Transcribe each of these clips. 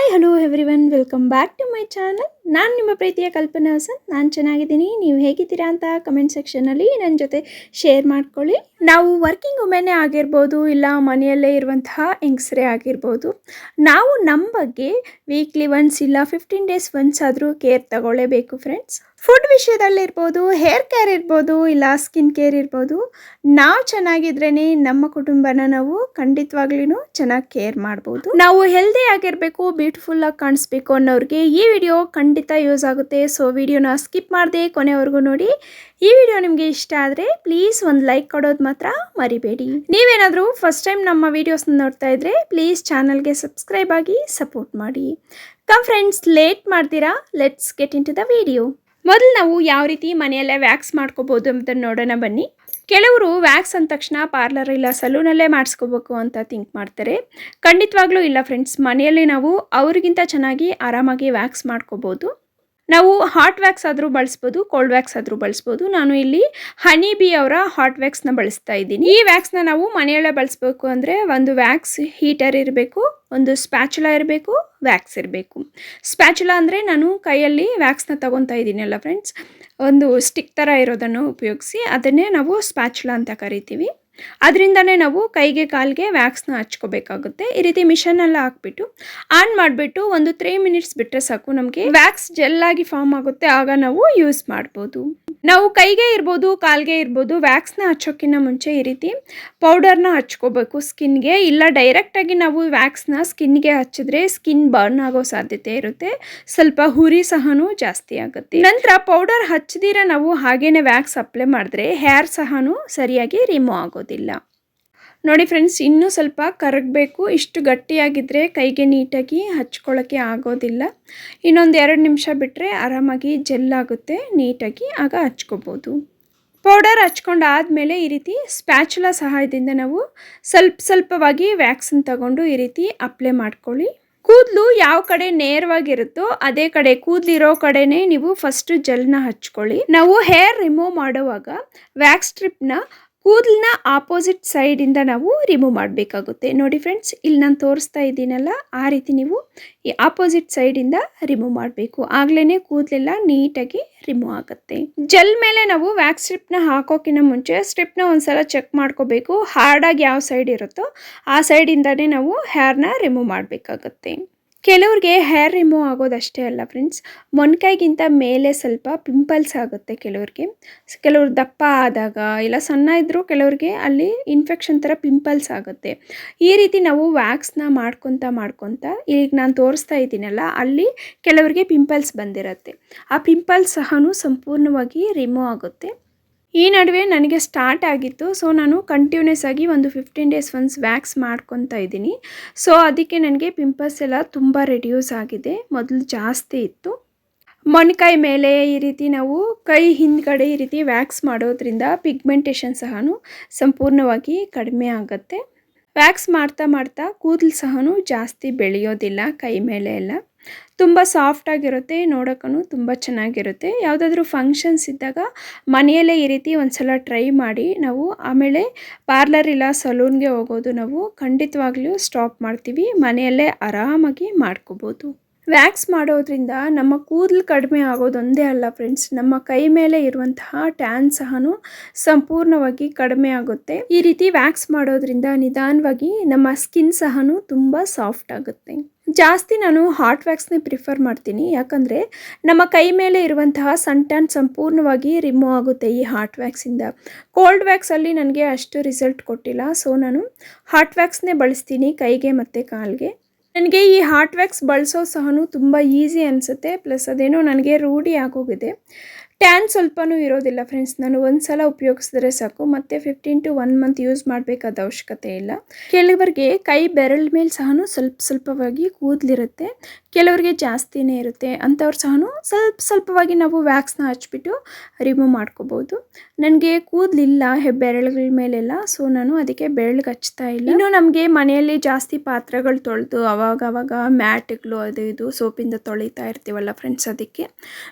Hi hello everyone welcome back to my channel ನಾನು ನಿಮ್ಮ ಪ್ರೀತಿಯ ಕಲ್ಪನಾ ಹೊಸ ನಾನು ಚೆನ್ನಾಗಿದ್ದೀನಿ. ನೀವು ಹೇಗಿದ್ದೀರಾ ಅಂತ ಕಮೆಂಟ್ ಸೆಕ್ಷನಲ್ಲಿ ನನ್ನ ಜೊತೆ ಶೇರ್ ಮಾಡ್ಕೊಳ್ಳಿ. ನಾವು ವರ್ಕಿಂಗ್ ವುಮೆನ್ನೇ ಆಗಿರ್ಬೋದು, ಇಲ್ಲ ಮನೆಯಲ್ಲೇ ಇರುವಂತಹ ಹೆಂಗಸರೇ ಆಗಿರ್ಬೋದು, ನಾವು ನಮ್ಮ ಬಗ್ಗೆ ವೀಕ್ಲಿ ಒನ್ಸ್ ಇಲ್ಲ ಫಿಫ್ಟೀನ್ ಡೇಸ್ ಒನ್ಸ್ ಆದರೂ ಕೇರ್ ತಗೊಳ್ಳೇಬೇಕು ಫ್ರೆಂಡ್ಸ್ ಫುಡ್ ವಿಷಯದಲ್ಲಿರ್ಬೋದು ಹೇರ್ ಕೇರ್ ಇರ್ಬೋದು, ಇಲ್ಲ ಸ್ಕಿನ್ ಕೇರ್ ಇರ್ಬೋದು, ನಾವು ಚೆನ್ನಾಗಿದ್ರೇ ನಮ್ಮ ಕುಟುಂಬನ ನಾವು ಖಂಡಿತವಾಗ್ಲೂ ಚೆನ್ನಾಗಿ ಕೇರ್ ಮಾಡ್ಬೋದು. ನಾವು ಹೆಲ್ದಿ ಆಗಿರಬೇಕು ಬ್ಯೂಟಿಫುಲ್ ಆಗಿ ಕಾಣಿಸ್ಬೇಕು ಅನ್ನೋರಿಗೆ ಈ ವಿಡಿಯೋ ಖಂಡಿತ ಯೂಸ್ ಆಗುತ್ತೆ. ಸೊ ವಿಡಿಯೋನ ಸ್ಕಿಪ್ ಮಾಡದೆ ಕೊನೆವರೆಗೂ ನೋಡಿ. ಈ ವಿಡಿಯೋ ನಿಮಗೆ ಇಷ್ಟ ಆದರೆ ಪ್ಲೀಸ್ ಒಂದು ಲೈಕ್ ಕೊಡೋದು ಮಾತ್ರ ಮರಿಬೇಡಿ. ನೀವೇನಾದರೂ ಫಸ್ಟ್ ಟೈಮ್ ನಮ್ಮ ವೀಡಿಯೋಸ್ನ ನೋಡ್ತಾ ಇದ್ರೆ ಪ್ಲೀಸ್ ಚಾನಲ್ಗೆ ಸಬ್ಸ್ಕ್ರೈಬ್ ಆಗಿ ಸಪೋರ್ಟ್ ಮಾಡಿ. ಕಮ್ ಫ್ರೆಂಡ್ಸ್ ಲೇಟ್ ಮಾಡ್ತೀರಾ? Let's get into the video ಮೊದಲು ನಾವು ಯಾವ ರೀತಿ ಮನೆಯಲ್ಲೇ ವ್ಯಾಕ್ಸ್ ಮಾಡ್ಕೋಬೋದು ಅಂತ ನೋಡೋಣ ಬನ್ನಿ. ಕೆಲವರು ವ್ಯಾಕ್ಸ್ ಅಂದ ತಕ್ಷಣ ಪಾರ್ಲರ್ ಇಲ್ಲ ಸಲೂನಲ್ಲೇ ಮಾಡಿಸ್ಕೋಬೇಕು ಅಂತ ಥಿಂಕ್ ಮಾಡ್ತಾರೆ. ಖಂಡಿತವಾಗ್ಲೂ ಇಲ್ಲ ಫ್ರೆಂಡ್ಸ್, ಮನೆಯಲ್ಲಿ ನಾವು ಅವ್ರಿಗಿಂತ ಚೆನ್ನಾಗಿ ಆರಾಮಾಗಿ ವ್ಯಾಕ್ಸ್ ಮಾಡ್ಕೋಬೋದು. ನಾವು ಹಾಟ್ ವ್ಯಾಕ್ಸ್ ಆದರೂ ಬಳಸ್ಬೋದು, ಕೋಲ್ಡ್ ವ್ಯಾಕ್ಸ್ ಆದರೂ ಬಳಸ್ಬೋದು. ನಾನು ಇಲ್ಲಿ ಹನಿ ಬಿ ಅವರ ಹಾಟ್ ವ್ಯಾಕ್ಸ್ನ ಬಳಸ್ತಾ ಇದ್ದೀನಿ. ಈ ವ್ಯಾಕ್ಸ್ನ ನಾವು ಮನೆಯಲ್ಲೇ ಬಳಸ್ಬೇಕು ಅಂದರೆ ಒಂದು ವ್ಯಾಕ್ಸ್ ಹೀಟರ್ ಇರಬೇಕು. ಒಂದು ಸ್ಪ್ಯಾಚುಲಾ ಇರಬೇಕು ವ್ಯಾಕ್ಸ್ ಇರಬೇಕು. ಸ್ಪ್ಯಾಚುಲಾ ಅಂದರೆ ನಾನು ಕೈಯಲ್ಲಿ ವ್ಯಾಕ್ಸ್ನ ತಗೊತಾ ಇದ್ದೀನಲ್ಲ ಫ್ರೆಂಡ್ಸ್ ಒಂದು ಸ್ಟಿಕ್ ಥರ ಇರೋದನ್ನು ಉಪಯೋಗಿಸಿ ಅದನ್ನೇ ನಾವು ಸ್ಪ್ಯಾಚುಲಾ ಅಂತ ಕರಿತೀವಿ. ಅದರಿಂದನೇ ನಾವು ಕೈಗೆ ಕಾಲಿಗೆ ವ್ಯಾಕ್ಸ್ನ ಹಚ್ಕೋಬೇಕಾಗುತ್ತೆ. ಈ ರೀತಿ ಮಿಷನ್ನೆಲ್ಲ ಹಾಕ್ಬಿಟ್ಟು ಆನ್ ಮಾಡಿಬಿಟ್ಟು ಒಂದು ತ್ರೀ ಮಿನಿಟ್ಸ್ ಬಿಟ್ಟರೆ ಸಾಕು ನಮಗೆ. ವ್ಯಾಕ್ಸ್ ಜೆಲ್ಲಾಗಿ ಫಾರ್ಮ್ ಆಗುತ್ತೆ, ಆಗ ನಾವು ಯೂಸ್ ಮಾಡ್ಬೋದು. ನಾವು ಕೈಗೆ ಇರ್ಬೋದು, ಕಾಲ್ಗೆ ಇರ್ಬೋದು ವ್ಯಾಕ್ಸ್ನ ಹಚ್ಚೋಕ್ಕಿಂತ ಮುಂಚೆ ಈ ರೀತಿ ಪೌಡರ್ನ ಹಚ್ಕೋಬೇಕು. ಸ್ಕಿನ್ಗೆ ಇಲ್ಲ ಡೈರೆಕ್ಟಾಗಿ ನಾವು ವ್ಯಾಕ್ಸ್ನ ಸ್ಕಿನ್ಗೆ ಹಚ್ಚಿದ್ರೆ ಸ್ಕಿನ್ ಬರ್ನ್ ಆಗೋ ಸಾಧ್ಯತೆ ಇರುತ್ತೆ. ಸ್ವಲ್ಪ ಹುರಿ ಸಹನೂ ಜಾಸ್ತಿ ಆಗುತ್ತೆ. ನಂತರ ಪೌಡರ್ ಹಚ್ಚದಿರ ನಾವು ಹಾಗೇನೆ ವ್ಯಾಕ್ಸ್ ಅಪ್ಲೈ ಮಾಡಿದ್ರೆ ಹೇರ್ ಸಹನೂ ಸರಿಯಾಗಿ ರಿಮೂವ್ ಆಗೋದಿಲ್ಲ. ನೋಡಿ ಫ್ರೆಂಡ್ಸ್, ಇನ್ನೂ ಸ್ವಲ್ಪ ಕರಗಬೇಕು. ಇಷ್ಟು ಗಟ್ಟಿಯಾಗಿದ್ದರೆ ಕೈಗೆ ನೀಟಾಗಿ ಹಚ್ಕೊಳ್ಳೋಕ್ಕೆ ಆಗೋದಿಲ್ಲ. ಇನ್ನೊಂದು ಎರಡು ನಿಮಿಷ ಬಿಟ್ಟರೆ ಆರಾಮಾಗಿ ಜೆಲ್ ಆಗುತ್ತೆ. ನೀಟಾಗಿ ಆಗ ಹಚ್ಕೋಬೋದು. ಪೌಡರ್ ಹಚ್ಕೊಂಡು ಆದಮೇಲೆ ಈ ರೀತಿ ಸ್ಪ್ಯಾಚುಲ ಸಹಾಯದಿಂದ ನಾವು ಸ್ವಲ್ಪ ಸ್ವಲ್ಪವಾಗಿ ವ್ಯಾಕ್ಸಿನ್ ತಗೊಂಡು ಈ ರೀತಿ ಅಪ್ಲೈ ಮಾಡ್ಕೊಳ್ಳಿ. ಕೂದಲು ಯಾವ ಕಡೆ ನೇರವಾಗಿರುತ್ತೋ ಅದೇ ಕಡೆ, ಕೂದಲಿರೋ ಕಡೆನೇ ನೀವು ಫಸ್ಟು ಜೆಲ್ನ ಹಚ್ಕೊಳ್ಳಿ. ನಾವು ಹೇರ್ ರಿಮೂವ್ ಮಾಡುವಾಗ ವ್ಯಾಕ್ಸ್ ಸ್ಟ್ರಿಪ್ನ ಕೂದಲಿನ ಆಪೋಸಿಟ್ ಸೈಡಿಂದ ನಾವು ರಿಮೂವ್ ಮಾಡಬೇಕಾಗುತ್ತೆ. ನೋಡಿ ಫ್ರೆಂಡ್ಸ್ ಇಲ್ಲಿ ನಾನು ತೋರಿಸ್ತಾ ಇದ್ದೀನಲ್ಲ, ಆ ರೀತಿ ನೀವು ಈ ಆಪೋಸಿಟ್ ಸೈಡಿಂದ ರಿಮೂವ್ ಮಾಡಬೇಕು. ಆಗಲೇ ಕೂದಲೆಲ್ಲ ನೀಟಾಗಿ ರಿಮೂವ್ ಆಗುತ್ತೆ. ಜೆಲ್ ಮೇಲೆ ನಾವು ವ್ಯಾಕ್ಸ್ ಸ್ಟ್ರಿಪ್ನ ಹಾಕೋಕ್ಕಿಂತ ಮುಂಚೆ ಸ್ಟ್ರಿಪ್ನ ಒಂದ್ಸಲ ಚೆಕ್ ಮಾಡ್ಕೋಬೇಕು. ಹಾರ್ಡಾಗಿ ಯಾವ ಸೈಡ್ ಇರುತ್ತೋ, ಆ ಸೈಡಿಂದನೇ ನಾವು ಹೇರ್ನ ರಿಮೂವ್ ಮಾಡಬೇಕಾಗತ್ತೆ. ಕೆಲವ್ರಿಗೆ ಹೇರ್ ರಿಮೂವ್ ಆಗೋದಷ್ಟೇ ಅಲ್ಲ ಫ್ರೆಂಡ್ಸ್ ಮೊಣಕೈಗಿಂತ ಮೇಲೆ ಸ್ವಲ್ಪ ಪಿಂಪಲ್ಸ್ ಆಗುತ್ತೆ ಕೆಲವ್ರಿಗೆ. ಕೆಲವ್ರು ದಪ್ಪ ಆದಾಗ ಇಲ್ಲ ಸಣ್ಣ ಇದ್ದರೂ ಕೆಲವ್ರಿಗೆ ಅಲ್ಲಿ ಇನ್ಫೆಕ್ಷನ್ ಥರ ಪಿಂಪಲ್ಸ್ ಆಗುತ್ತೆ. ಈ ರೀತಿ ನಾವು ವ್ಯಾಕ್ಸ್ನ ಮಾಡ್ಕೊತ ಮಾಡ್ಕೊತ ಈಗ ನಾನು ತೋರಿಸ್ತಾ ಇದ್ದೀನಲ್ಲ ಅಲ್ಲಿ ಕೆಲವರಿಗೆ ಪಿಂಪಲ್ಸ್ ಬಂದಿರುತ್ತೆ. ಆ ಪಿಂಪಲ್ಸ್ ಸಹ ಸಂಪೂರ್ಣವಾಗಿ ರಿಮೂವ್ ಆಗುತ್ತೆ. ಈ ನಡುವೆ ನನಗೆ ಸ್ಟಾರ್ಟ್ ಆಗಿತ್ತು. ಸೊ ನಾನು ಕಂಟಿನ್ಯೂಸ್ ಆಗಿ ಒಂದು ಫಿಫ್ಟೀನ್ ಡೇಸ್ ಒನ್ಸ್ ವ್ಯಾಕ್ಸ್ ಮಾಡ್ಕೊತಾ ಇದ್ದೀನಿ. ಸೊ ಅದಕ್ಕೆ ನನಗೆ ಪಿಂಪಲ್ಸ್ ಎಲ್ಲ ತುಂಬ ರೆಡ್ಯೂಸ್ ಆಗಿದೆ. ಮೊದಲು ಜಾಸ್ತಿ ಇತ್ತು. ಮೊಣಕೈ ಮೇಲೆ ಈ ರೀತಿ ನಾವು ಕೈ ಹಿಂದ್ಗಡೆ ಈ ರೀತಿ ವ್ಯಾಕ್ಸ್ ಮಾಡೋದ್ರಿಂದ ಪಿಗ್ಮೆಂಟೇಷನ್ ಸಹ ಸಂಪೂರ್ಣವಾಗಿ ಕಡಿಮೆ ಆಗುತ್ತೆ. ವ್ಯಾಕ್ಸ್ ಮಾಡ್ತಾ ಮಾಡ್ತಾ ಕೂದಲು ಸಹ ಜಾಸ್ತಿ ಬೆಳೆಯೋದಿಲ್ಲ ಕೈ ಮೇಲೆ ಎಲ್ಲ. ತುಂಬ ಸಾಫ್ಟಾಗಿರುತ್ತೆ ನೋಡೋಕ್ಕೂ ತುಂಬ ಚೆನ್ನಾಗಿರುತ್ತೆ. ಯಾವುದಾದ್ರೂ ಫಂಕ್ಷನ್ಸ್ ಇದ್ದಾಗ ಮನೆಯಲ್ಲೇ ಈ ರೀತಿ ಒಂದು ಸಲ ಟ್ರೈ ಮಾಡಿ ನಾವು ಆಮೇಲೆ ಪಾರ್ಲರ್ ಇಲ್ಲ ಸಲೂನ್ಗೆ ಹೋಗೋದು ನಾವು ಖಂಡಿತವಾಗ್ಲೂ ಸ್ಟಾಪ್ ಮಾಡ್ತೀವಿ, ಮನೆಯಲ್ಲೇ ಆರಾಮಾಗಿ ಮಾಡ್ಕೋಬೋದು. ವ್ಯಾಕ್ಸ್ ಮಾಡೋದ್ರಿಂದ ನಮ್ಮ ಕೂದಲು ಕಡಿಮೆ ಆಗೋದೊಂದೇ ಅಲ್ಲ ಫ್ರೆಂಡ್ಸ್ ನಮ್ಮ ಕೈ ಮೇಲೆ ಇರುವಂತಹ ಟ್ಯಾನ್ ಸಹ ಸಂಪೂರ್ಣವಾಗಿ ಕಡಿಮೆ ಆಗುತ್ತೆ. ಈ ರೀತಿ ವ್ಯಾಕ್ಸ್ ಮಾಡೋದ್ರಿಂದ ನಿಧಾನವಾಗಿ ನಮ್ಮ ಸ್ಕಿನ್ ಸಹ ತುಂಬ ಸಾಫ್ಟ್ ಆಗುತ್ತೆ. ಜಾಸ್ತಿ ನಾನು ಹಾಟ್ ವ್ಯಾಕ್ಸ್ನೇ ಪ್ರಿಫರ್ ಮಾಡ್ತೀನಿ. ಯಾಕಂದರೆ ನಮ್ಮ ಕೈ ಮೇಲೆ ಇರುವಂತಹ ಸನ್ ಟ್ಯಾನ್ ಸಂಪೂರ್ಣವಾಗಿ ರಿಮೂವ್ ಆಗುತ್ತೆ ಈ ಹಾಟ್ ವ್ಯಾಕ್ಸಿಂದ ಕೋಲ್ಡ್ ವ್ಯಾಕ್ಸಲ್ಲಿ ನನಗೆ ಅಷ್ಟು ರಿಸಲ್ಟ್ ಕೊಟ್ಟಿಲ್ಲ. ಸೊ, ನಾನು ಹಾಟ್ ವ್ಯಾಕ್ಸ್ನೇ ಬಳಸ್ತೀನಿ ಕೈಗೆ ಮತ್ತು ಕಾಲಿಗೆ. ನನಗೆ ಈ ಹಾಟ್ ವ್ಯಾಕ್ಸ್ ಬಳಸೋ ಸಹ ತುಂಬ ಈಸಿ ಅನಿಸುತ್ತೆ. ಪ್ಲಸ್ ಅದೇನೋ ನನಗೆ ರೂಢಿ ಆಗೋಗಿದೆ. ಟ್ಯಾನ್ ಸ್ವಲ್ಪನೂ ಇರೋದಿಲ್ಲ ಫ್ರೆಂಡ್ಸ್ ನಾನು ಒಂದು ಸಲ ಉಪಯೋಗಿಸಿದ್ರೆ ಸಾಕು. ಮತ್ತೆ fifteen to one month use ಮಾಡಬೇಕಾದ ಅವಶ್ಯಕತೆ ಇಲ್ಲ. ಕೆಲವರಿಗೆ ಕೈ ಬೆರಳ ಮೇಲೆ ಸಹ ಸ್ವಲ್ಪ ಸ್ವಲ್ಪವಾಗಿ ಕೂದಲಿರುತ್ತೆ. ಕೆಲವರಿಗೆ ಜಾಸ್ತಿನೇ ಇರುತ್ತೆ ಅಂಥವ್ರು ಸಹ ಸ್ವಲ್ಪ ಸ್ವಲ್ಪವಾಗಿ ನಾವು ವ್ಯಾಕ್ಸ್ನ ಹಚ್ಬಿಟ್ಟು ರಿಮೂವ್ ಮಾಡ್ಕೋಬೋದು. ನನಗೆ ಕೂದಲಿಲ್ಲ ಬೆರಳುಗಳ ಮೇಲೆಲ್ಲ, ಸೊ ನಾನು ಅದಕ್ಕೆ ಬೆರಳು ಹಚ್ತಾ ಇಲ್ಲ. ಇನ್ನು ನಮಗೆ ಮನೆಯಲ್ಲಿ ಜಾಸ್ತಿ ಪಾತ್ರೆಗಳು ತೊಳೆದು ಅವಾಗ ಅವಾಗ ಮ್ಯಾಟ್ಗಳು ಅದು ಇದು ಸೋಪಿಂದ ತೊಳಿತಾ ಇರ್ತೀವಲ್ಲ ಫ್ರೆಂಡ್ಸ್ ಅದಕ್ಕೆ.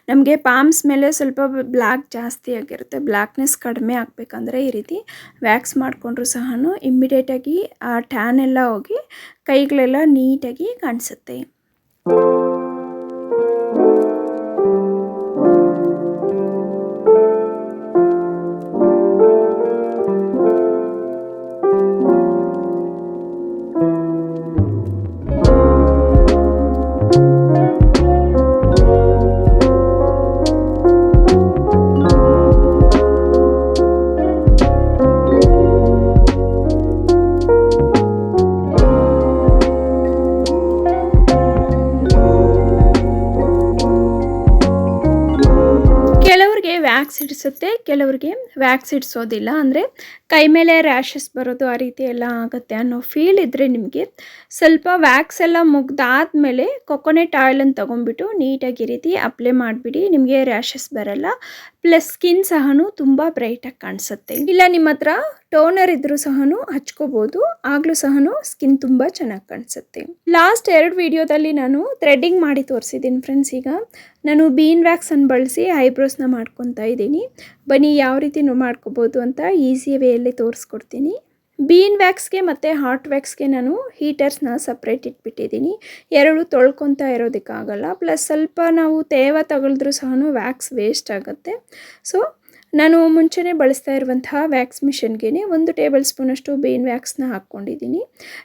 ನಮಗೆ ಪಾಮ್ಸ್ ಮೇಲೆ ಸ್ವಲ್ಪ ಬ್ಲ್ಯಾಕ್ ಜಾಸ್ತಿ ಆಗಿರುತ್ತೆ. ಬ್ಲ್ಯಾಕ್ನೆಸ್ ಕಡಿಮೆ ಆಗಬೇಕಂದ್ರೆ ಈ ರೀತಿ ವ್ಯಾಕ್ಸ್ ಮಾಡಿಕೊಂಡ್ರು ಸಹ ಇಮ್ಮಿಡಿಯೇಟಾಗಿ ಆ ಟ್ಯಾನ್ ಎಲ್ಲ ಹೋಗಿ ಕೈಗಳೆಲ್ಲ ನೀಟಾಗಿ ಕಾಣಿಸುತ್ತೆ. ಕೆಲವ್ರಿಗೆ ವ್ಯಾಕ್ಸ್ ಹಿಡಿಸುತ್ತೆ. ಕೆಲವರಿಗೆ ವ್ಯಾಕ್ಸ್ ಹಿಡಿಸೋದಿಲ್ಲ. ಅಂದರೆ ಕೈ ಮೇಲೆ ರ್ಯಾಷಸ್ ಬರೋದು ಆ ರೀತಿ ಎಲ್ಲ ಆಗುತ್ತೆ ಅನ್ನೋ ಫೀಲ್ ಇದ್ದರೆ ನಿಮಗೆ ಸ್ವಲ್ಪ ವ್ಯಾಕ್ಸ್ ಎಲ್ಲ ಮುಗ್ದಾದ್ಮೇಲೆ ಕೊಕೊನೆಟ್ ಆಯಿಲನ್ನು ತೊಗೊಂಡ್ಬಿಟ್ಟು ನೀಟಾಗಿ ಈ ರೀತಿ ಅಪ್ಲೈ ಮಾಡಿಬಿಡಿ. ನಿಮಗೆ ರ್ಯಾಷಸ್ ಬರಲ್ಲ. ಪ್ಲಸ್ ಸ್ಕಿನ್ ಸಹ ತುಂಬ ಬ್ರೈಟಾಗಿ ಕಾಣಿಸುತ್ತೆ. ಇಲ್ಲ ನಿಮ್ಮ ಹತ್ರ ಟೋನರ್ ಇದ್ರೂ ಸಹ ಹಚ್ಕೋಬೋದು. ಆಗಲೂ ಸಹ ಸ್ಕಿನ್ ತುಂಬ ಚೆನ್ನಾಗಿ ಕಾಣಿಸುತ್ತೆ. ಲಾಸ್ಟ್ ಎರಡು ವಿಡಿಯೋದಲ್ಲಿ ನಾನು ಥ್ರೆಡ್ಡಿಂಗ್ ಮಾಡಿ ತೋರಿಸಿದ್ದೀನಿ ಫ್ರೆಂಡ್ಸ್ ಈಗ. ನಾನು ಬೀನ್ ವ್ಯಾಕ್ಸನ್ನು ಬಳಸಿ ಐಬ್ರೋಸ್ನ ಮಾಡ್ಕೊತಾ ಇದ್ದೀನಿ. ಬನ್ನಿ ಯಾವ ರೀತಿ ಮಾಡ್ಕೋಬೋದು ಅಂತ ಈಸಿ ವೇಯಲ್ಲಿ ತೋರಿಸ್ಕೊಡ್ತೀನಿ. ಬೀನ್ ವ್ಯಾಕ್ಸ್ಗೆ ಮತ್ತು ಹಾಟ್ ವ್ಯಾಕ್ಸ್ಗೆ ನಾನು ಹೀಟರ್ಸ್ನ ಸಪ್ರೇಟ್ ಇಟ್ಬಿಟ್ಟಿದ್ದೀನಿ. ಎರಡು ತೊಳ್ಕೊತಾ ಇರೋದಕ್ಕಾಗಲ್ಲ. ಪ್ಲಸ್ ಸ್ವಲ್ಪ ನಾವು ತೇವ ತಗೊಳಿದ್ರೂ ಸಹ ವ್ಯಾಕ್ಸ್ ವೇಸ್ಟ್ ಆಗುತ್ತೆ. ಸೊ, ನಾನು ಮುಂಚೆನೇ ಬಳಸ್ತಾ ಇರುವಂತಹ ವ್ಯಾಕ್ಸ್ ಮಿಷನ್ಗೆ ಒಂದು ಟೇಬಲ್ ಸ್ಪೂನಷ್ಟು ಬೇನ್ ವ್ಯಾಕ್ಸ್ನ ಹಾಕ್ಕೊಂಡಿದ್ದೀನಿ.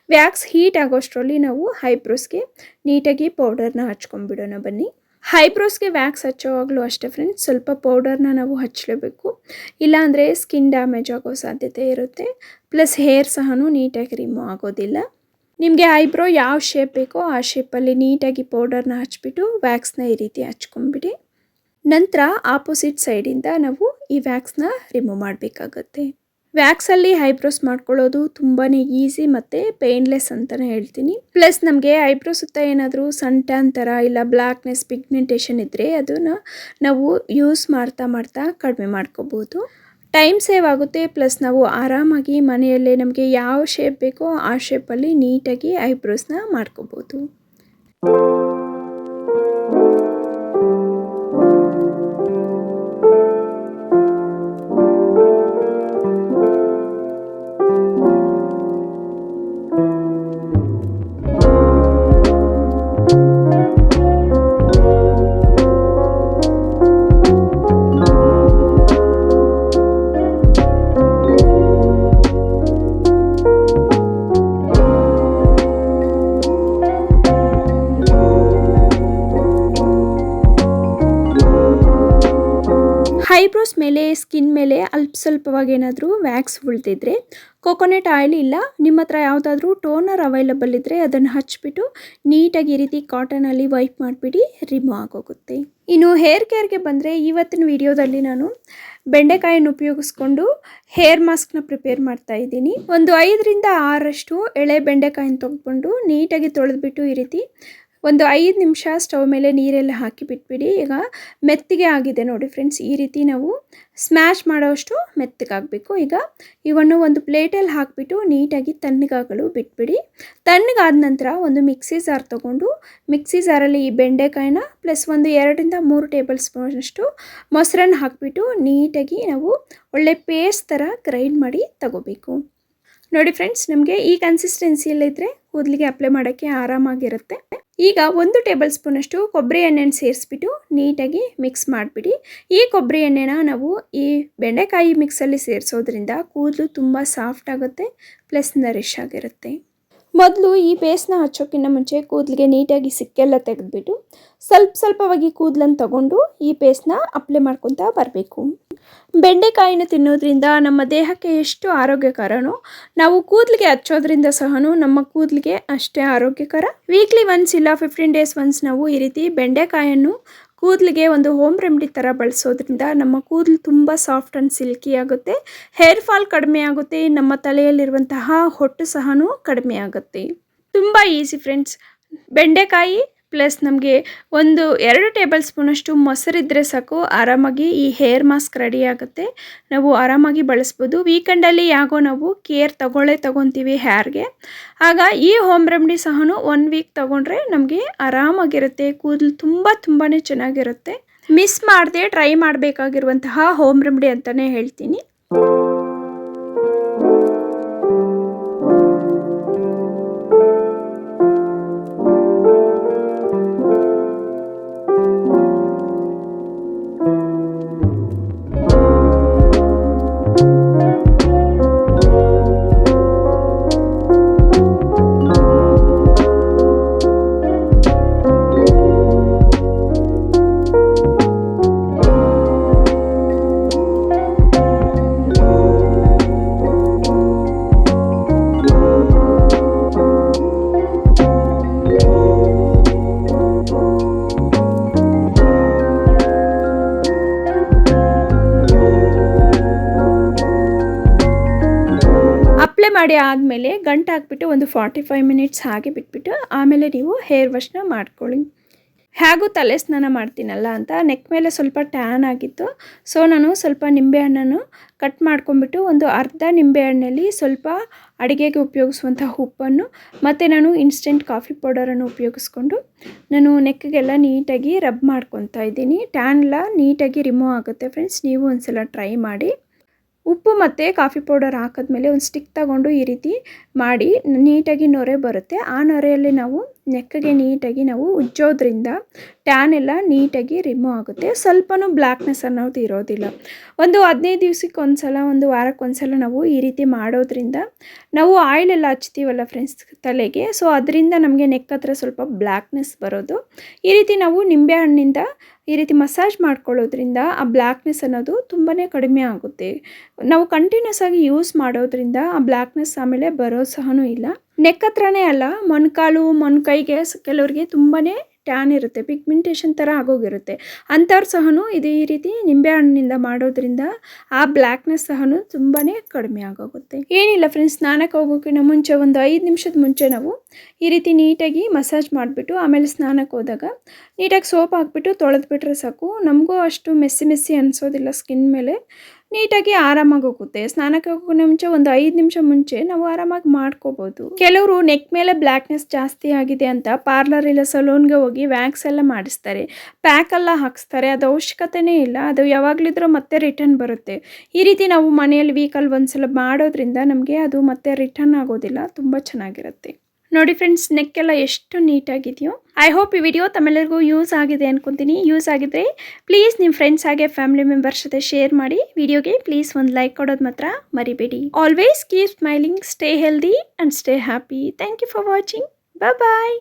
ವ್ಯಾಕ್ಸ್ ಹೀಟ್ ಆಗೋಷ್ಟರಲ್ಲಿ ನಾವು ಹೈಬ್ರೋಸ್ಗೆ ನೀಟಾಗಿ ಪೌಡರ್ನ ಹಚ್ಕೊಂಡ್ಬಿಡೋಣ ಬನ್ನಿ. ಐಬ್ರೋಸ್ಗೆ ವ್ಯಾಕ್ಸ್ ಹಚ್ಚೋವಾಗಲೂ ಅಷ್ಟೇ ಫ್ರೆಂಡ್ಸ್ ಸ್ವಲ್ಪ ಪೌಡರ್ನ ನಾವು ಹಚ್ಚಲೇಬೇಕು. ಇಲ್ಲಾಂದರೆ ಸ್ಕಿನ್ ಡ್ಯಾಮೇಜ್ ಆಗೋ ಸಾಧ್ಯತೆ ಇರುತ್ತೆ. ಪ್ಲಸ್ ಹೇರ್ ಸಹ ನೀಟಾಗಿ ರಿಮೂವ್ ಆಗೋದಿಲ್ಲ. ನಿಮಗೆ ಐಬ್ರೋ ಯಾವ ಶೇಪ್ ಬೇಕೋ ಆ ಶೇಪಲ್ಲಿ ನೀಟಾಗಿ ಪೌಡರ್ನ ಹಚ್ಬಿಟ್ಟು ವ್ಯಾಕ್ಸ್ನ ಈ ರೀತಿ ಹಚ್ಕೊಂಡ್ಬಿಡಿ. ನಂತರ ಆಪೋಸಿಟ್ ಸೈಡಿಂದ ನಾವು ಈ ವ್ಯಾಕ್ಸ್ನ ರಿಮೂವ್ ಮಾಡಬೇಕಾಗತ್ತೆ. ವ್ಯಾಕ್ಸಲ್ಲಿ ಐಬ್ರೋಸ್ ಮಾಡ್ಕೊಳ್ಳೋದು ತುಂಬಾ ಈಸಿ ಮತ್ತು ಪೇನ್ಲೆಸ್ ಅಂತಲೇ ಹೇಳ್ತೀನಿ. ಪ್ಲಸ್ ನಮಗೆ ಐಬ್ರೋ ಸುತ್ತ ಏನಾದರೂ ಸನ್ ಟ್ಯಾನ್ ಥರ ಇಲ್ಲ ಬ್ಲ್ಯಾಕ್ನೆಸ್ ಪಿಗ್ಮೆಂಟೇಷನ್ ಇದ್ದರೆ ಅದನ್ನು ನಾವು ಯೂಸ್ ಮಾಡ್ತಾ ಮಾಡ್ತಾ ಕಡಿಮೆ ಮಾಡ್ಕೋಬೋದು. ಟೈಮ್ ಸೇವ್ ಆಗುತ್ತೆ ಪ್ಲಸ್ ನಾವು ಆರಾಮಾಗಿ ಮನೆಯಲ್ಲೇ ನಮಗೆ ಯಾವ ಶೇಪ್ ಬೇಕೋ ಆ ಶೇಪಲ್ಲಿ ನೀಟಾಗಿ ಐಬ್ರೋಸ್ನ ಮಾಡ್ಕೋಬೋದು. ಅಲ್ಪ ಸ್ವಲ್ಪವಾಗಿ ಏನಾದರೂ ವ್ಯಾಕ್ಸ್ ಉಳಿದಿದ್ರೆ, ಕೊಕೊನೆಟ್ ಆಯಿಲ್ ಇಲ್ಲ, ನಿಮ್ಮ ಹತ್ರ ಯಾವುದಾದ್ರೂ ಟೋನರ್ ಅವೈಲಬಲ್ ಇದ್ದರೆ ಅದನ್ನು ಹಚ್ಚಿಬಿಟ್ಟು ನೀಟಾಗಿ ಈ ರೀತಿ ಕಾಟನಲ್ಲಿ ವೈಪ್ ಮಾಡಿಬಿಡಿ ರಿಮೂವ್ ಆಗೋಗುತ್ತೆ. ಇನ್ನು ಹೇರ್ ಕೇರ್ಗೆ ಬಂದರೆ ಇವತ್ತಿನ ವಿಡಿಯೋದಲ್ಲಿ ನಾನು ಬೆಂಡೆಕಾಯನ್ನು ಉಪಯೋಗಿಸ್ಕೊಂಡು ಹೇರ್ ಮಾಸ್ಕ್ನ ಪ್ರಿಪೇರ್ ಮಾಡ್ತಾ ಇದ್ದೀನಿ. ಒಂದು ಐದರಿಂದ ಆರಷ್ಟು ಎಳೆ ಬೆಂಡೆಕಾಯಿನ ತೊಗೊಂಡು ನೀಟಾಗಿ ತೊಳೆದ್ಬಿಟ್ಟು ಈ ರೀತಿ ಒಂದು ಐದು ನಿಮಿಷ ಸ್ಟವ್ ಮೇಲೆ ನೀರೆಲ್ಲ ಹಾಕಿ ಬಿಟ್ಬಿಡಿ. ಈಗ ಮೆತ್ತಿಗೆ ಆಗಿದೆ ನೋಡಿ ಫ್ರೆಂಡ್ಸ್, ಈ ರೀತಿ ನಾವು ಸ್ಮ್ಯಾಶ್ ಮಾಡೋಷ್ಟು ಮೆತ್ತಗಾಗಬೇಕು. ಈಗ ಇವನ್ನು ಒಂದು ಪ್ಲೇಟಲ್ಲಿ ಹಾಕಿಬಿಟ್ಟು ನೀಟಾಗಿ ತಣ್ಣಗಾಗಲು ಬಿಟ್ಬಿಡಿ. ತಣ್ಣಗಾದ ನಂತರ ಒಂದು ಮಿಕ್ಸಿ ಜಾರ್ ತೊಗೊಂಡು, ಮಿಕ್ಸಿ ಜಾರಲ್ಲಿ ಈ ಬೆಂಡೆಕಾಯಿನ ಪ್ಲಸ್ ಒಂದು ಎರಡರಿಂದ ಮೂರು ಟೇಬಲ್ ಸ್ಪೂನಷ್ಟು ಮೊಸರನ್ನು ಹಾಕಿಬಿಟ್ಟು ನೀಟಾಗಿ ನಾವು ಒಳ್ಳೆ ಪೇಸ್ಟ್ ಥರ ಗ್ರೈಂಡ್ ಮಾಡಿ ತಗೋಬೇಕು. ನೋಡಿ ಫ್ರೆಂಡ್ಸ್ ನಮಗೆ ಈ ಕನ್ಸಿಸ್ಟೆನ್ಸಿಯಲ್ಲಿದ್ದರೆ ಕೂದಲಿಗೆ ಅಪ್ಲೈ ಮಾಡೋಕ್ಕೆ ಆರಾಮಾಗಿರುತ್ತೆ. ಈಗ ಒಂದು ಟೇಬಲ್ ಸ್ಪೂನಷ್ಟು ಕೊಬ್ಬರಿ ಎಣ್ಣೆನ ಸೇರಿಸ್ಬಿಟ್ಟು ನೀಟಾಗಿ ಮಿಕ್ಸ್ ಮಾಡಿಬಿಡಿ. ಈ ಕೊಬ್ಬರಿ ಎಣ್ಣೆನ ನಾವು ಈ ಬೆಂಡೆಕಾಯಿ ಮಿಕ್ಸಲ್ಲಿ ಸೇರಿಸೋದ್ರಿಂದ ಕೂದಲು ತುಂಬ ಸಾಫ್ಟ್ ಆಗುತ್ತೆ ಪ್ಲಸ್ ನರಿಶ್ ಆಗಿರುತ್ತೆ. ಮೊದಲು ಈ ಪೇಸ್ಟ್ನ ಹಚ್ಚೋಕ್ಕಿಂತ ಮುಂಚೆ ಕೂದಲಿಗೆ ನೀಟಾಗಿ ಸಿಕ್ಕೆಲ್ಲ ತೆಗೆದುಬಿಟ್ಟು ಸ್ವಲ್ಪ ಸ್ವಲ್ಪವಾಗಿ ಕೂದಲನ್ನು ತಗೊಂಡು ಈ ಪೇಸ್ಟ್ನ ಅಪ್ಲೈ ಮಾಡ್ಕೊತಾ ಬರಬೇಕು. ಬೆಂಡೆಕಾಯಿನ ತಿನ್ನೋದ್ರಿಂದ ನಮ್ಮ ದೇಹಕ್ಕೆ ಎಷ್ಟು ಆರೋಗ್ಯಕರನೋ, ನಾವು ಕೂದಲಿಗೆ ಹಚ್ಚೋದ್ರಿಂದ ಸಹ ನಮ್ಮ ಕೂದಲಿಗೆ ಅಷ್ಟೇ ಆರೋಗ್ಯಕರ. ವೀಕ್ಲಿ ಒನ್ಸ್ ಇಲ್ಲ ಫಿಫ್ಟೀನ್ ಡೇಸ್ ಒನ್ಸ್ ನಾವು ಈ ರೀತಿ ಬೆಂಡೆಕಾಯನ್ನು ಕೂದಲಿಗೆ ಒಂದು ಹೋಮ್ ರೆಮಿಡಿ ಥರ ಬಳಸೋದ್ರಿಂದ ನಮ್ಮ ಕೂದಲು ತುಂಬ ಸಾಫ್ಟ್ ಆ್ಯಂಡ್ ಸಿಲ್ಕಿ ಆಗುತ್ತೆ. ಹೇರ್ ಫಾಲ್ ಕಡಿಮೆ ಆಗುತ್ತೆ, ನಮ್ಮ ತಲೆಯಲ್ಲಿರುವಂತಹ ಹೊಟ್ಟು ಸಹ ಕಡಿಮೆ ಆಗುತ್ತೆ. ತುಂಬ ಈಸಿ ಫ್ರೆಂಡ್ಸ್ ಬೆಂಡೆಕಾಯಿ ಪ್ಲಸ್ ನಮಗೆ ಒಂದು ಎರಡು ಟೇಬಲ್ ಸ್ಪೂನಷ್ಟು ಮೊಸರಿದ್ದರೆ ಸಾಕು. ಆರಾಮಾಗಿ ಈ ಹೇರ್ ಮಾಸ್ಕ್ ರೆಡಿ ಆಗುತ್ತೆ. ನಾವು ಆರಾಮಾಗಿ ಬಳಸ್ಬೋದು. ವೀಕೆಂಡಲ್ಲಿ ಯಾಗೋ ನಾವು ಕೇರ್ ತಗೊಳ್ಳೇ ತಗೊತೀವಿ ಹೇರ್ಗೆ. ಆಗ ಈ ಹೋಮ್ ರೆಮಿಡಿ ಸಹನು ಒನ್ ವೀಕ್ ತಗೊಂಡ್ರೆ ನಮಗೆ ಆರಾಮಾಗಿರುತ್ತೆ. ಕೂದಲು ತುಂಬ ತುಂಬಾ ಚೆನ್ನಾಗಿರುತ್ತೆ. ಮಿಸ್ ಮಾಡದೆ ಟ್ರೈ ಮಾಡಬೇಕಾಗಿರುವಂತಹ ಹೋಮ್ ರೆಮಿಡಿ ಅಂತಲೇ ಹೇಳ್ತೀನಿ. ಮಾಡಿ ಆದಮೇಲೆ ಗಂಟು ಹಾಕ್ಬಿಟ್ಟು ಒಂದು ಫಾರ್ಟಿ ಫೈವ್ ಮಿನಿಟ್ಸ್ ಹಾಗೆ ಬಿಟ್ಬಿಟ್ಟು ಆಮೇಲೆ ನೀವು ಹೇರ್ ವಾಶ್ನ ಮಾಡ್ಕೊಳ್ಳಿ. ಹೇಗೂ ತಲೆ ಸ್ನಾನ ಮಾಡ್ತೀನಲ್ಲ ಅಂತ ನೆಕ್ ಮೇಲೆ ಸ್ವಲ್ಪ ಟ್ಯಾನ್ ಆಗಿತ್ತು. ಸೊ ನಾನು ಸ್ವಲ್ಪ ನಿಂಬೆಹಣ್ಣನ್ನು ಕಟ್ ಮಾಡ್ಕೊಂಬಿಟ್ಟು ಒಂದು ಅರ್ಧ ನಿಂಬೆಹಣ್ಣಲ್ಲಿ ಸ್ವಲ್ಪ ಅಡುಗೆಗೆ ಉಪಯೋಗಿಸುವಂಥ ಉಪ್ಪನ್ನು ಮತ್ತು ನಾನು ಇನ್ಸ್ಟೆಂಟ್ ಕಾಫಿ ಪೌಡರನ್ನು ಉಪಯೋಗಿಸ್ಕೊಂಡು ನಾನು ನೆಕ್ಗೆಲ್ಲ ನೀಟಾಗಿ ರಬ್ ಮಾಡ್ಕೊತಾ ಇದ್ದೀನಿ. ಟ್ಯಾನ್ ಎಲ್ಲ ನೀಟಾಗಿ ರಿಮೂವ್ ಆಗುತ್ತೆ ಫ್ರೆಂಡ್ಸ್ ನೀವು ಒಂದ್ಸಲ ಟ್ರೈ ಮಾಡಿ. ಉಪ್ಪು ಮತ್ತು ಕಾಫಿ ಪೌಡರ್ ಹಾಕಿದ್ಮೇಲೆ ಒಂದು ಸ್ಟಿಕ್ ತಗೊಂಡು ಈ ರೀತಿ ಮಾಡಿ ನೀಟಾಗಿ ನೊರೆ ಬರುತ್ತೆ. ಆ ನೊರೆಯಲ್ಲಿ ನಾವು ನೆಕ್ಗೆ ನೀಟಾಗಿ ನಾವು ಉಜ್ಜೋದ್ರಿಂದ ಟ್ಯಾನ್ ಎಲ್ಲ ನೀಟಾಗಿ ರಿಮೂವ್ ಆಗುತ್ತೆ. ಸ್ವಲ್ಪನೂ ಬ್ಲ್ಯಾಕ್ನೆಸ್ ಅನ್ನೋದು ಇರೋದಿಲ್ಲ. ಒಂದು ಹದಿನೈದು ದಿವ್ಸಕ್ಕೆ ಒಂದು ಸಲ ಒಂದು ವಾರಕ್ಕೆ ಒಂದು ಸಲ ನಾವು ಈ ರೀತಿ ಮಾಡೋದ್ರಿಂದ ನಾವು ಆಯಿಲ್ ಎಲ್ಲ ಹಚ್ತೀವಲ್ಲ ಫ್ರೆಂಡ್ಸ್ ತಲೆಗೆ ಸೊ ಅದರಿಂದ ನಮಗೆ ನೆಕ್ ಹತ್ರ ಸ್ವಲ್ಪ ಬ್ಲ್ಯಾಕ್ನೆಸ್ ಬರೋದು. ಈ ರೀತಿ ನಾವು ನಿಂಬೆಹಣ್ಣಿಂದ ಈ ರೀತಿ ಮಸಾಜ್ ಮಾಡ್ಕೊಳ್ಳೋದ್ರಿಂದ ಆ ಬ್ಲ್ಯಾಕ್ನೆಸ್ ಅನ್ನೋದು ತುಂಬಾ ಕಡಿಮೆ ಆಗುತ್ತೆ. ನಾವು ಕಂಟಿನ್ಯೂಸ್ ಆಗಿ ಯೂಸ್ ಮಾಡೋದ್ರಿಂದ ಆ ಬ್ಲ್ಯಾಕ್ನೆಸ್ ಆಮೇಲೆ ಬರೋ ಸಹನೂ ಇಲ್ಲ. ನೆಕ್ ಹತ್ರನೇ ಅಲ್ಲ, ಮೊಣಕಾಲು, ಮೊಣಕೈಗೆ ಕೆಲವರಿಗೆ ತುಂಬಾ ಟ್ಯಾನ್ ಇರುತ್ತೆ, ಪಿಗ್ಮೆಂಟೇಷನ್ ಥರ ಆಗೋಗಿರುತ್ತೆ. ಅಂಥವ್ರು ಸಹ ಇದು ಈ ರೀತಿ ನಿಂಬೆಹಣ್ಣಿನಿಂದ ಮಾಡೋದ್ರಿಂದ ಆ ಬ್ಲ್ಯಾಕ್ನೆಸ್ ಸಹ ತುಂಬಾ ಕಡಿಮೆ ಆಗೋಗುತ್ತೆ. ಏನಿಲ್ಲ ಫ್ರೆಂಡ್ಸ್, ಸ್ನಾನಕ್ಕೆ ಹೋಗೋಕ್ಕಿಂತ ಮುಂಚೆ ಒಂದು ಐದು ನಿಮಿಷದ ಮುಂಚೆ ನಾವು ಈ ರೀತಿ ನೀಟಾಗಿ ಮಸಾಜ್ ಮಾಡಿಬಿಟ್ಟು, ಆಮೇಲೆ ಸ್ನಾನಕ್ಕೆ ಹೋದಾಗ ನೀಟಾಗಿ ಸೋಪ್ ಹಾಕ್ಬಿಟ್ಟು ತೊಳೆದ್ಬಿಟ್ರೆ ಸಾಕು. ನಮಗೂ ಅಷ್ಟು ಮೆಸ್ಸಿ ಮೆಸ್ಸಿ ಅನಿಸೋದಿಲ್ಲ ಸ್ಕಿನ್ ಮೇಲೆ. ನೀಟಾಗಿ ಆರಾಮಾಗಿ ಹೋಗುತ್ತೆ. ಸ್ನಾನಕ್ಕೆ ಹೋಗೋ ಮುಂಚೆ ಒಂದು ಐದು ನಿಮಿಷ ಮುಂಚೆ ನಾವು ಆರಾಮಾಗಿ ಮಾಡ್ಕೋಬಹುದು ಕೆಲವರು ನೆಕ್ ಮೇಲೆ ಬ್ಲ್ಯಾಕ್ನೆಸ್ ಜಾಸ್ತಿ ಆಗಿದೆ ಅಂತ ಪಾರ್ಲರ್ ಇಲ್ಲ ಸಲೂನ್ಗೆ ಹೋಗಿ ವ್ಯಾಕ್ಸ್ ಎಲ್ಲ ಮಾಡಿಸ್ತಾರೆ. ಪ್ಯಾಕ್ ಎಲ್ಲ ಹಾಕಿಸ್ತಾರೆ. ಅದು ಅವಶ್ಯಕತೆನೇ ಇಲ್ಲ. ಅದು ಯಾವಾಗಲಿದ್ರೂ ಮತ್ತೆ ರಿಟರ್ನ್ ಬರುತ್ತೆ. ಈ ರೀತಿ ನಾವು ಮನೆಯಲ್ಲಿ ವೀಕಲ್ಲಿ ಒಂದ್ಸಲ ಮಾಡೋದ್ರಿಂದ ನಮಗೆ ಅದು ಮತ್ತೆ ರಿಟರ್ನ್ ಆಗೋದಿಲ್ಲ. ತುಂಬ ಚೆನ್ನಾಗಿರುತ್ತೆ. ನೋಡಿ ಫ್ರೆಂಡ್ಸ್ ನೆಕ್ ಎಲ್ಲ ಎಷ್ಟು ನೀಟಾಗಿದೆಯೋ ಐ ಹೋಪ್ ಈ ವಿಡಿಯೋ ತಮ್ಮೆಲ್ಲರಿಗೂ ಯೂಸ್ ಆಗಿದೆ ಅನ್ಕೊತೀನಿ. ಯೂಸ್ ಆಗಿದ್ರೆ ಪ್ಲೀಸ್ ನಿಮ್ಮ ಫ್ರೆಂಡ್ಸ್ ಹಾಗೆ ಫ್ಯಾಮಿಲಿ ಮೆಂಬರ್ಸ್ ಜೊತೆ ಶೇರ್ ಮಾಡಿ. ವಿಡಿಯೋಗೆ ಪ್ಲೀಸ್ ಒಂದು ಲೈಕ್ ಕೊಡೋದು ಮಾತ್ರ ಮರಿಬೇಡಿ. Always keep smiling stay healthy and stay happy thank you for watching bye